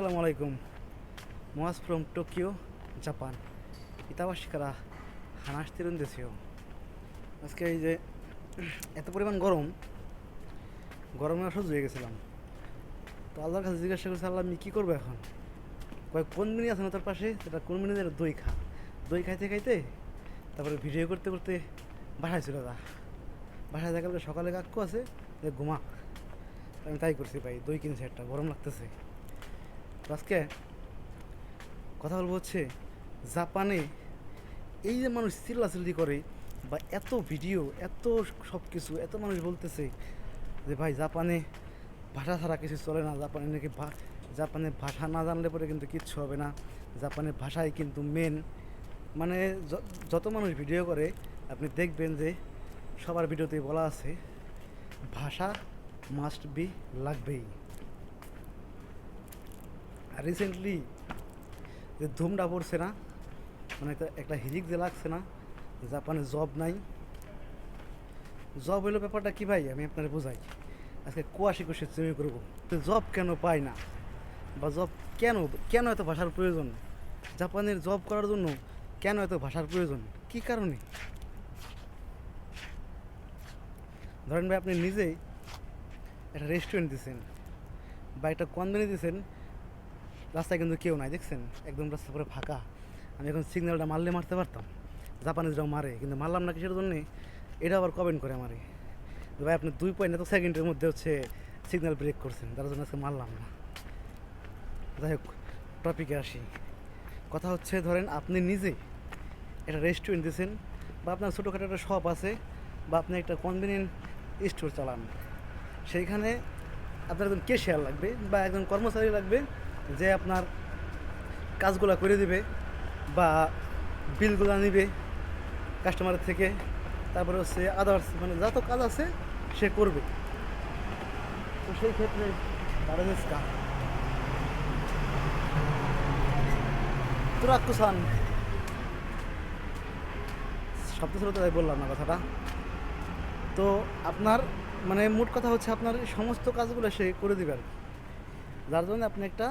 আসসালামু আলাইকুম। Moaz from Tokyo, Japan. ইতাবাসিকারা হানাস তিরুন দেশীয় আজকে এই যে এত পরিমাণ গরম, গরমে অসহ্য হয়ে গেছিলাম। তো আল্লাহর কাছে জিজ্ঞাসা করছি, আল্লাহ, আমি কী করব এখন? কয়েক কোন মিনি আছে না তার পাশে? সেটা কোন মিনি দই খা। দই খাইতে খাইতে তারপরে ভিডিও করতে করতে বাসায় ছিল তা বাসায় দেখা সকালে কাকু আছে, যে ঘুমা আমি তাই করছি ভাই, দই কিনছি একটা, গরম লাগতেছে। আজকে কথা বলব হচ্ছে জাপানে এই যে মানুষ চিল্লাচিল্লি করে বা এত ভিডিও, এত সব কিছু এত মানুষ বলতেছে যে ভাই জাপানে ভাষা ছাড়া কিছু চলে না, জাপানে নাকি জাপানের ভাষা না জানলে পরে কিন্তু কিচ্ছু হবে না। জাপানের ভাষাই কিন্তু মেন মানে যত মানুষ ভিডিও করে, আপনি দেখবেন যে সবার ভিডিওতে বলা আছে, ভাষা মাস্ট বি লাগবেই। রিসেন্টলি যে ধুমটা পড়ছে না মানে একটা একটা হিরিক যে লাগছে না জাপানে জব নাই। জব হইল ব্যাপারটা কী ভাই? আমি আপনার বোঝাই। আজকে কুয়াশি কুশি চুমি করব তো জব কেন পায় না? বা জব কেন কেন এত ভাষার প্রয়োজন জাপানের জব করার জন্য কেন এত ভাষার প্রয়োজন কি কারণে ধরেন ভাই, আপনি নিজেই একটা রেস্টুরেন্ট দিচ্ছেন বা একটা কনভেনি দিচ্ছেন রাস্তায় কিন্তু কেউ নাই, দেখছেন? একদম রাস্তা পুরো ফাঁকা। আমি এখন সিগন্যালটা মারলে মারতে পারতাম। জাপানিজরাও মারে, কিন্তু মারলাম না কিসের জন্যে? এটা আবার কমেন্ট করে মারে ভাই, আপনি দুই পয়েন্ট এত সেকেন্ডের মধ্যে হচ্ছে সিগন্যাল ব্রেক করছেন, তার জন্য আজকে মারলাম না। যাই হোক টপিকে আসি। কথা হচ্ছে, ধরেন আপনি নিজে একটা রেস্টুরেন্ট দিয়েছেন, বা আপনার ছোটোখাটো একটা শপ আছে, বা আপনি একটা কনভিনিয়েন্ট স্টোর চালান। সেইখানে আপনার একজন কেশিয়ার লাগবে, বা একজন কর্মচারী লাগবে যে আপনার কাজগুলো করে দিবে বা বিলগুলো নিবে কাস্টমারের থেকে, তারপরে হচ্ছে আদার্স মানে যত কাজ আছে সে করবে। তো সেই ক্ষেত্রে বারাদেস্কা তুরাক্কুসান শব্দ ছিল তো তাই বললাম না কথাটা। তো আপনার মানে মোট কথা হচ্ছে আপনার সমস্ত কাজগুলো সে করে দিবে আর। যার জন্য আপনি একটা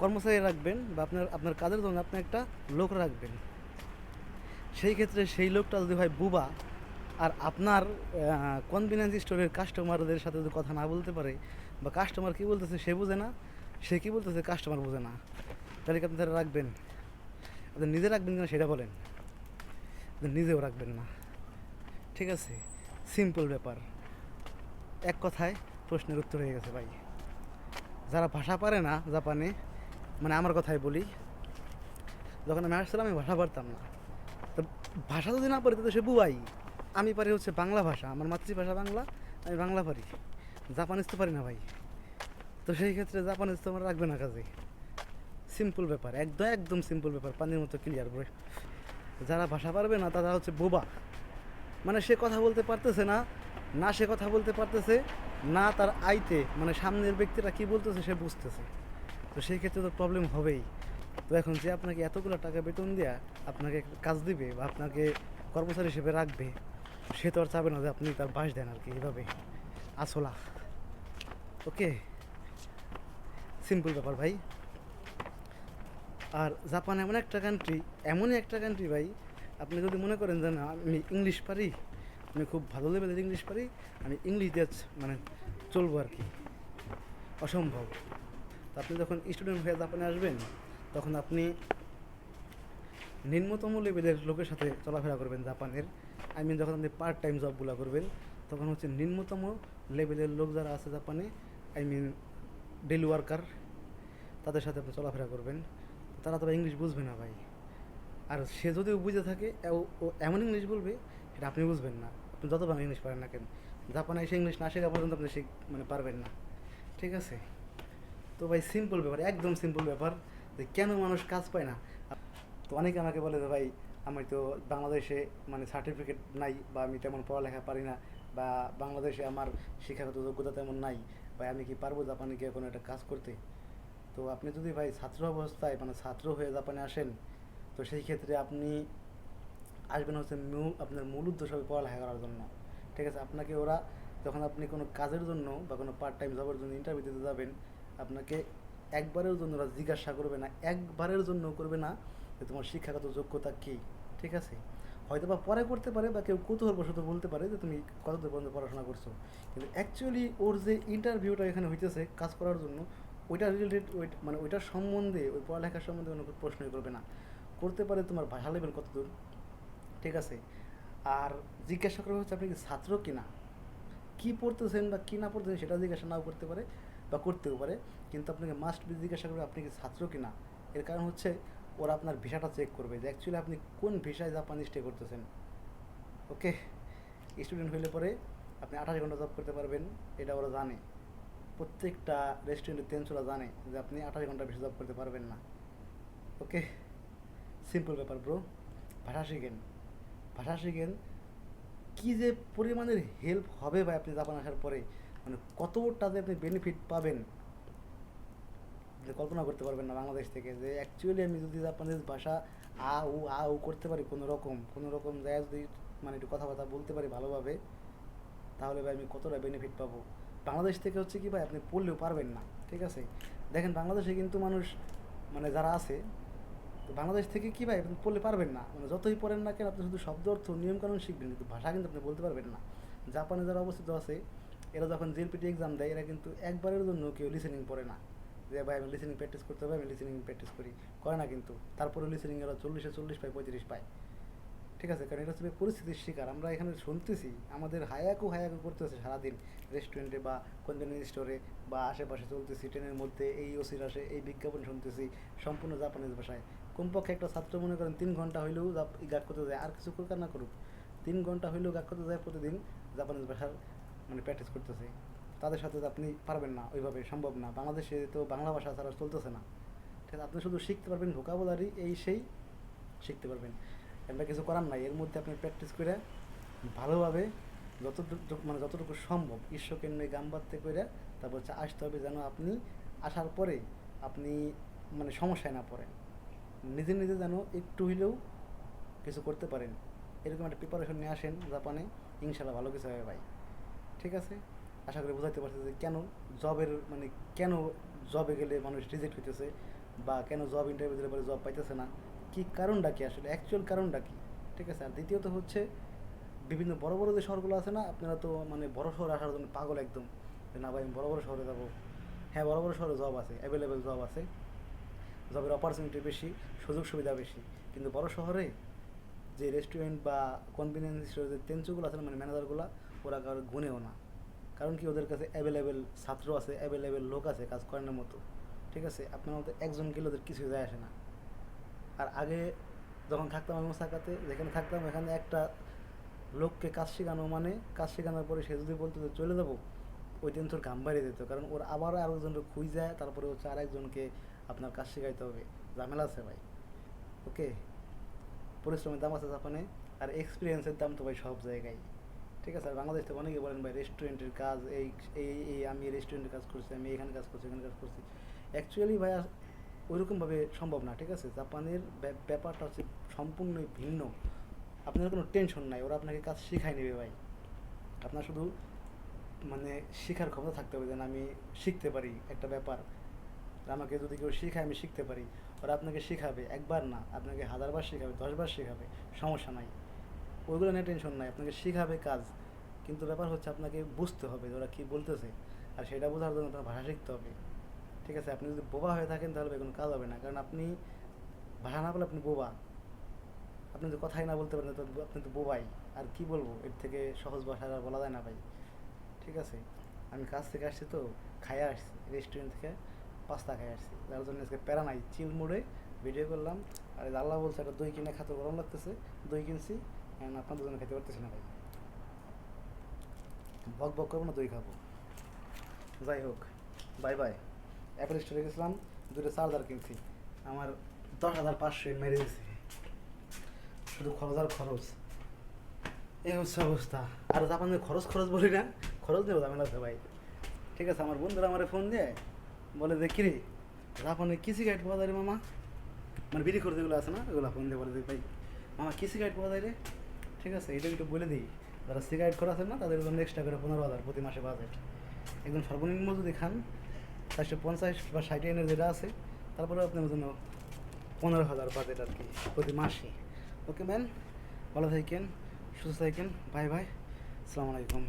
কর্মচারী রাখবেন বা আপনার আপনার কাজের জন্য আপনি একটা লোক রাখবেন। সেই ক্ষেত্রে সেই লোকটা যদি হয় বুবা, আর আপনার কনভিনিয়েন্স স্টোরের কাস্টমারদের সাথে যদি কথা না বলতে পারে, বা কাস্টমার কী বলতেছে সে বোঝে না, সে কী বলতেছে কাস্টমার বোঝে না, তাহলে কি আপনি তারা রাখবেন? আপনি নিজে রাখবেন কিনা সেটা বলেন। নিজেও রাখবেন না। ঠিক আছে? সিম্পল ব্যাপার। এক কথায় প্রশ্নের উত্তর হয়ে গেছে ভাই। যারা ভাষা পারে না, জাপানে মানে আমার কথাই বলি, যখন আমি আসছিলাম, আমি ভাষা পারতাম না। তো ভাষা যদি না পারি তো সে বুবাই আমি পারি হচ্ছে বাংলা ভাষা, আমার মাতৃভাষা বাংলা, আমি বাংলা পারি। জাপানিজ তো পারি না ভাই। তো সেই ক্ষেত্রে জাপানিজ তো আমার রাখবে না কাজে। সিম্পল ব্যাপার, একদম একদম সিম্পল ব্যাপার, পানির মতো ক্লিয়ার বই যারা ভাষা পারবে না, তারা হচ্ছে বোবা। মানে সে কথা বলতে পারতেছে না না সে কথা বলতে পারতেছে, না তার আইতে মানে সামনের ব্যক্তিরা কি বলতেছে, সে বুঝতেছে। তো সেই ক্ষেত্রে তো প্রবলেম হবেই। তো এখন যে আপনাকে এতগুলো টাকা বেতন দেয়া আপনাকে কাজ দিবে বা আপনাকে কর্মচারী হিসেবে রাখবে, সে তো আর চাবে না যে আপনি তার বাস দেন আর কি এইভাবে। আসলা। ওকে? সিম্পল ব্যাপার ভাই। আর জাপান এমন একটা কান্ট্রি এমনই একটা কান্ট্রি ভাই, আপনি যদি মনে করেন যে না, আমি ইংলিশ পারি, আমি খুব ভালো লেভেলের ইংলিশ পারি, আমি ইংলিশ দিয়ে মানে চলবো আর কি। অসম্ভব। আপনি যখন স্টুডেন্ট হয়ে জাপানে আসবেন, তখন আপনি নিম্নতম লেভেলের লোকের সাথে চলাফেরা করবেন জাপানের। আই মিন যখন আপনি পার্ট টাইম জবগুলো করবেন, তখন হচ্ছে নিম্নতম লেভেলের লোক যারা আছে জাপানে আই মিন ডেলি ওয়ার্কার তাদের সাথে আপনি চলাফেরা করবেন। তারা তো ইংলিশ বুঝবে না ভাই। আর সে যদিও বুঝে থাকে, ও এমন ইংলিশ বলবে, সেটা আপনি বুঝবেন না। আপনি যত ভালো ইংলিশ পারেন না কেন। জাপানে এসে ইংলিশ না শেখা পর্যন্ত আপনি শিখ মানে পারবেন না। ঠিক আছে? তো ভাই সিম্পল ব্যাপার, একদম সিম্পল ব্যাপার যে কেন মানুষ কাজ পায় না? তো অনেকে আমাকে বলে যে, ভাই, আমি তো বাংলাদেশে মানে সার্টিফিকেট নাই বা আমি তেমন পড়ালেখা পারি না বা বাংলাদেশে আমার শিক্ষাগত যোগ্যতা তেমন নাই, ভাই, আমি কি পারব জাপানে গিয়ে কোনো একটা কাজ করতে? তো আপনি যদি ভাই ছাত্র অবস্থায় মানে ছাত্র হয়ে জাপানে আসেন, তো সেই ক্ষেত্রে আপনি আসবেন হচ্ছে মূল, আপনার মূল উদ্দেশ্য হবে পড়ালেখা করার জন্য। ঠিক আছে? আপনাকে ওরা যখন আপনি কোনো কাজের জন্য বা কোনো পার্ট টাইম জবের জন্য ইন্টারভিউ দিতে যাবেন আপনাকে একবারের জন্য ওরা জিজ্ঞাসা করবে না, একবারের জন্য করবে না যে তোমার শিক্ষাগত যোগ্যতা কী, ঠিক আছে? হয়তো বা পরে করতে পারে বা কেউ কৌতূহলবশত বলতে পারে যে তুমি কতদূর পর্যন্ত পড়াশোনা করছ। কিন্তু অ্যাকচুয়ালি ওর যে ইন্টারভিউটা এখানে হইতেছে কাজ করার জন্য, ওইটা রিলেটেড ওই মানে ওইটার সম্বন্ধে, ওই পড়ালেখার সম্বন্ধে কোনো প্রশ্নই করবে না। করতে পারে তোমার ভাষা লেভেল কতদূর, ঠিক আছে? আর জিজ্ঞাসা করবে হচ্ছে আপনি কি ছাত্র কিনা? কী পড়তেছেন বা কী না পড়তেছেন সেটা জিজ্ঞাসা নাও করতে পারে। বা করতেও পারে, কিন্তু আপনাকে মাস্ট বি জিজ্ঞাসা করবে আপনি কি ছাত্র কি না এর কারণ হচ্ছে ওরা আপনার ভিসাটা চেক করবে যে অ্যাকচুয়ালি আপনি কোন ভিসায় জাপানে স্টে করতেছেন। ওকে স্টুডেন্ট হইলে পরে আপনি আঠাশ ঘণ্টা জব করতে পারবেন, এটা ওরা জানে। প্রত্যেকটা রেস্টুরেন্টের তেনচোলা জানে যে আপনি আঠাশ ঘণ্টা বেশি জব করতে পারবেন না। ওকে সিম্পল ব্যাপার ব্রো ভাষা শিখেন। ভাষা শিখেন। কী যে পরিমাণের হেল্প হবে ভাই আপনি জাপান আসার পরে। মানে কতটা যে আপনি বেনিফিট পাবেন? কল্পনা করতে পারবেন না বাংলাদেশ থেকে যে অ্যাকচুয়ালি আমি যদি জাপানিজ ভাষা আ, উ আ, উ করতে পারি কোনো রকম কোনো রকম জায়গায় যদি মানে একটু কথাবার্তা বলতে পারি ভালোভাবে, তাহলে ভাই আমি কতটা বেনিফিট পাবো? বাংলাদেশ থেকে হচ্ছে কি ভাই আপনি পড়লেও পারবেন না, ঠিক আছে? দেখেন বাংলাদেশে কিন্তু মানুষ মানে যারা আছে, তো বাংলাদেশ থেকে কি ভাই আপনি পড়লে পারবেন না। মানে যতই পড়েন না কেন, আপনি শুধু শব্দ, অর্থ, নিয়মকানুন শিখবেন, কিন্তু ভাষা কিন্তু আপনি বলতে পারবেন না। জাপানে যারা অবস্থিত আছে এরা যখন জেলপিটি এক্সাম দেয়, এরা কিন্তু একবারের জন্য কেউ লিসেনিং পড়ে না। যে, ভাই, আমি লিসেনিং প্র্যাকটিস করতে হবে, আমি লিসেনিং প্র্যাকটিস করি। করে না কিন্তু। তারপরে লিসেনিং এরা চল্লিশে চল্লিশ পায়, পঁয়ত্রিশ পায়। ঠিক আছে? কারণ এটা হচ্ছে পরিস্থিতির শিকার। আমরা এখানে শুনতেছি, আমাদের হায়াকু হায়াকু করতেছে সারাদিন। রেস্টুরেন্টে বা কনভেনিয়েন্স স্টোরে বা আশেপাশে চলতেছি, ট্রেনের মধ্যে এই ওসির আসে, এই বিজ্ঞাপন শুনতেছি, সম্পূর্ণ জাপানিজ ভাষায়। কমপক্ষে একটা ছাত্র মনে করেন তিন ঘণ্টা হইলেও গাক করতে যায়, আর কিছু করুক না করুক। তিন ঘণ্টা হইলেও গাক করতে যায় প্রতিদিন জাপানিজ ভাষার মানে প্র্যাকটিস করতেছে, তাদের সাথে তো আপনি পারবেন না, ওইভাবে সম্ভব না। বাংলাদেশে তো বাংলা ভাষা ছাড়া চলতেছে না। ঠিক আছে, আপনি শুধু শিখতে পারবেন ভোকাবুলারি এই সেই শিখতে পারবেন। এটা কিছু করার নাই, এর মধ্যে আপনি প্র্যাকটিস করে ভালোভাবে যতটুকু মানে যতটুকু সম্ভব ঈশ্বরকে নিয়ে গান বাড়তে করে তারপর হচ্ছে আসতে হবে যেন আপনি আসার পরে আপনি মানে সমস্যায় না পড়েন। নিজে নিজে যেন একটু হইলেও কিছু করতে পারেন। এরকম একটা প্রিপারেশন নিয়ে আসেন জাপানে। ইনশাল্লাহ ভালো কিছু হবে ভাই। ঠিক আছে? আশা করি বোঝাতে পারছি যে কেন জবের মানে কেন জবে গেলে মানুষ রিজেক্ট হইতেছে বা কেন জব ইন্টারভিউ দিলে পরে জব পাইতেছে না? কি কারণটা কি আসলে? অ্যাকচুয়াল কারণটা কি? ঠিক আছে? আর দ্বিতীয়ত হচ্ছে, বিভিন্ন বড় বড় যে শহরগুলো আছে না, আপনারা তো মানে বড় শহরে আসার জন্য পাগল একদম। যে না ভাই, আমি বড় বড় শহরে যাব। হ্যাঁ বড় বড় শহরে জব আছে অ্যাভেলেবেল জব আছে। জবের অপরচুনিটি বেশি, সুযোগ সুবিধা বেশি। কিন্তু বড় শহরে যে রেস্টুরেন্ট বা কনভিনিয়েন্স স্টোরের যে তেঞ্চুগুলো আছে মানে ম্যানেজারগুলো ওরা কারোর গুণেও না। কারণ কি? ওদের কাছে অ্যাভেলেবেল ছাত্র আছে অ্যাভেলেবেল লোক আছে কাজ করানোর মতো। ঠিক আছে? আপনার মতো একজন গেলে ওদের কিছু যায় আসে না। আর আগে যখন থাকতাম আমি ওসাকাতে, যেখানে থাকতাম এখানে একটা লোককে কাজ শেখানো মানে কাজ শেখানোর পরে সে যদি বলতো যে চলে যাব ওই দিন তোর ঘাম বাড়িয়ে দিত। কারণ ওর আবার আরেকজনকে খুঁজ যায়, তারপরে হচ্ছে আরেকজনকে আপনার কাজ শেখাইতে হবে। ঝামেলা আছে ভাই। ওকে পরিশ্রমের দাম আছে জাপানে, আর এক্সপিরিয়েন্সের দাম তো ভাই সব জায়গায়। ঠিক আছে, আর বাংলাদেশ থেকে অনেকে বলেন, ভাই রেস্টুরেন্টের কাজ, এই এই আমি রেস্টুরেন্টের কাজ করছি, আমি এখানে কাজ করছি এখানে কাজ করছি। অ্যাকচুয়ালি ভাই ওইরকমভাবে সম্ভব না, ঠিক আছে? জাপানের ব্যা- ব্যাপারটা হচ্ছে সম্পূর্ণই ভিন্ন। আপনার কোনো টেনশন নাই, ওরা আপনাকে কাজ শেখাই নেবে, ভাই। আপনার শুধু মানে শেখার ক্ষমতা থাকতে হবে, যেন আমি শিখতে পারি একটা ব্যাপার। আমাকে যদি কেউ শেখায়, আমি শিখতে পারি। ওরা আপনাকে শেখাবে, একবার না, আপনাকে হাজারবার শেখাবে, দশবার শেখাবে, সমস্যা নাই। ওইগুলো নিয়ে টেনশন নাই, আপনাকে শেখাবে কাজ। কিন্তু ব্যাপার হচ্ছে আপনাকে বুঝতে হবে ওরা কী বলতেছে আর সেটা বোঝার জন্য আপনার ভাষা শিখতে হবে। ঠিক আছে? আপনি যদি বোবা হয়ে থাকেন তাহলে কোনো কাজ হবে না। কারণ আপনি ভাষা না বলে আপনি বোবা। আপনি যদি কথাই না বলতে পারেন তো আপনি তো বোবাই। আর কি বলব? এর থেকে সহজ ভাষা আর বলা যায় না ভাই। ঠিক আছে? আমি কাজ থেকে আসছি তো, খাইয়ে আসছি। রেস্টুরেন্ট থেকে পাস্তা খাই আসছি। যার জন্য আজকে প্যারা নাই। চিল মোড়ে ভিডিও করলাম। আর আল্লাহ বলছে একটা দই কিনে খাতে গরম লাগতেছে। দই কিনছি। আপনার দুজনে খেতে পারতেছি না ভাই। বক বক করব না, দই খাব। যাই হোক, বাই বাই। অ্যাপেল স্টোরে গেছিলাম, দুটো চার্জার কিনছি। আমার দশ হাজার পাঁচশো মেরে দিয়েছি। শুধু খরচ আর খরচ। এই হচ্ছে অবস্থা। আর জাপানের খরচ খরচ বলি না, খরচ দেবো ঝামেলা আছে ভাই। ঠিক আছে, আমার বন্ধুরা আমার ফোন দিয়ে বলে যে, কিরে, জাপানে কি সিগারেট পাওয়া যায় রে মামা? মানে বিড়ি করে যেগুলো আছে না ওগুলো ফোন দিয়ে বলে দিই ভাই, মামা, কি সিগারেট পাওয়া যায় রে? ঠিক আছে, এটা একটু বলে দিই। যারা সিগারেট করা আছেন না, তাদের জন্য এক্সট্রা করে পনেরো হাজার প্রতি মাসে বাজেট একদম সর্বনিম্ন যদি খান, চারশো পঞ্চাশ বা ষাট এনের যেটা আছে তারপরে আপনার জন্য পনেরো হাজার বাজেট আর কি প্রতি মাসে। ওকে ম্যান ভালো থাকেন, সুস্থ থাকেন বাই বাই আসসালামু আলাইকুম।